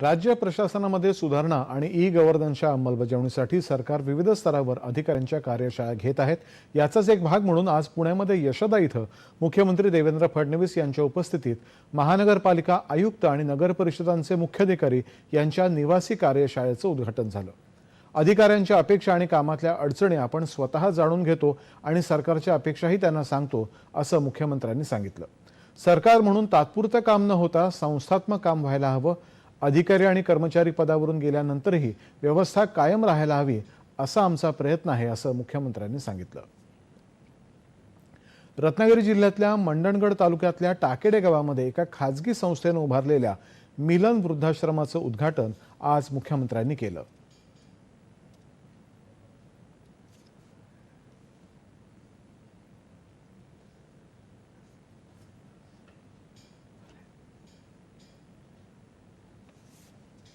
राज्य प्रशासनामध्ये सुधारणा आणि ई गव्हर्नन्सच्या अंमलबजावणीसाठी सरकार विविध स्तरावर अधिकाऱ्यांच्या कार्यशाळा घेत आहेत. याचाच एक भाग म्हणून आज पुण्यामध्ये यशदा इथं मुख्यमंत्री देवेंद्र फडणवीस यांच्या उपस्थितीत महानगरपालिका आयुक्त आणि नगरपरिषदांचे मुख्याधिकारी यांच्या निवासी कार्यशाळेचं उद्घाटन झालं. अधिकाऱ्यांच्या अपेक्षा आणि कामातल्या अडचणी आपण स्वतः जाणून घेतो आणि सरकारच्या अपेक्षाही त्यांना सांगतो असं मुख्यमंत्र्यांनी सांगितलं. सरकार म्हणून तात्पुरतं काम न होता संस्थात्मक काम व्हायला हवं अधिकारी आणि कर्मचारी पदावरून गेल्यानंतरही व्यवस्था कायम राहायला हवी असा आमचा प्रयत्न आहे असं मुख्यमंत्र्यांनी सांगितलं. रत्नागिरी जिल्ह्यातल्या मंडणगड तालुक्यातल्या टाकेडे गावामध्ये एका खाजगी संस्थेनं उभारलेल्या मिलन वृद्धाश्रमाचं उद्घाटन आज मुख्यमंत्र्यांनी केलं.